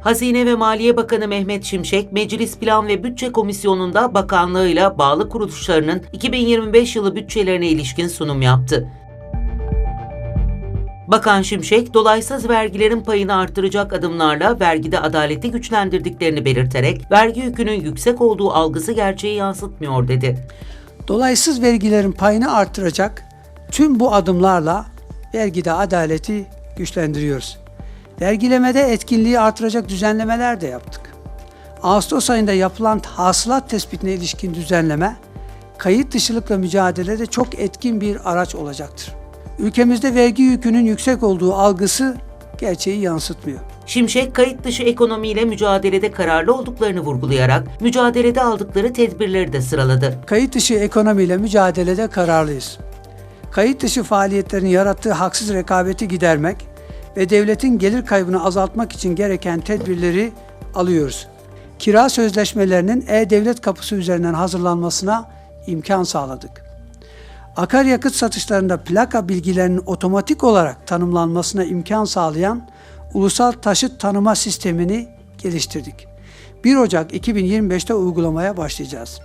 Hazine ve Maliye Bakanı Mehmet Şimşek, Meclis Plan ve Bütçe Komisyonu'nda bakanlığıyla bağlı kuruluşlarının 2025 yılı bütçelerine ilişkin sunum yaptı. Bakan Şimşek, dolaysız vergilerin payını artıracak adımlarla vergide adaleti güçlendirdiklerini belirterek, vergi yükünün yüksek olduğu algısı gerçeği yansıtmıyor dedi. Dolaysız vergilerin payını artıracak tüm bu adımlarla vergide adaleti güçlendiriyoruz. Vergilemede etkinliği artıracak düzenlemeler de yaptık. Ağustos ayında yapılan hasılat tespitine ilişkin düzenleme, kayıt dışılıkla mücadelede çok etkin bir araç olacaktır. Ülkemizde vergi yükünün yüksek olduğu algısı gerçeği yansıtmıyor. Şimşek, kayıt dışı ekonomiyle mücadelede kararlı olduklarını vurgulayarak, mücadelede aldıkları tedbirleri de sıraladı. Kayıt dışı ekonomiyle mücadelede kararlıyız. Kayıt dışı faaliyetlerin yarattığı haksız rekabeti gidermek ve devletin gelir kaybını azaltmak için gereken tedbirleri alıyoruz. Kira sözleşmelerinin e-devlet kapısı üzerinden hazırlanmasına imkan sağladık. Akaryakıt satışlarında plaka bilgilerinin otomatik olarak tanımlanmasına imkan sağlayan ulusal taşıt tanıma sistemini geliştirdik. 1 Ocak 2025'te uygulamaya başlayacağız.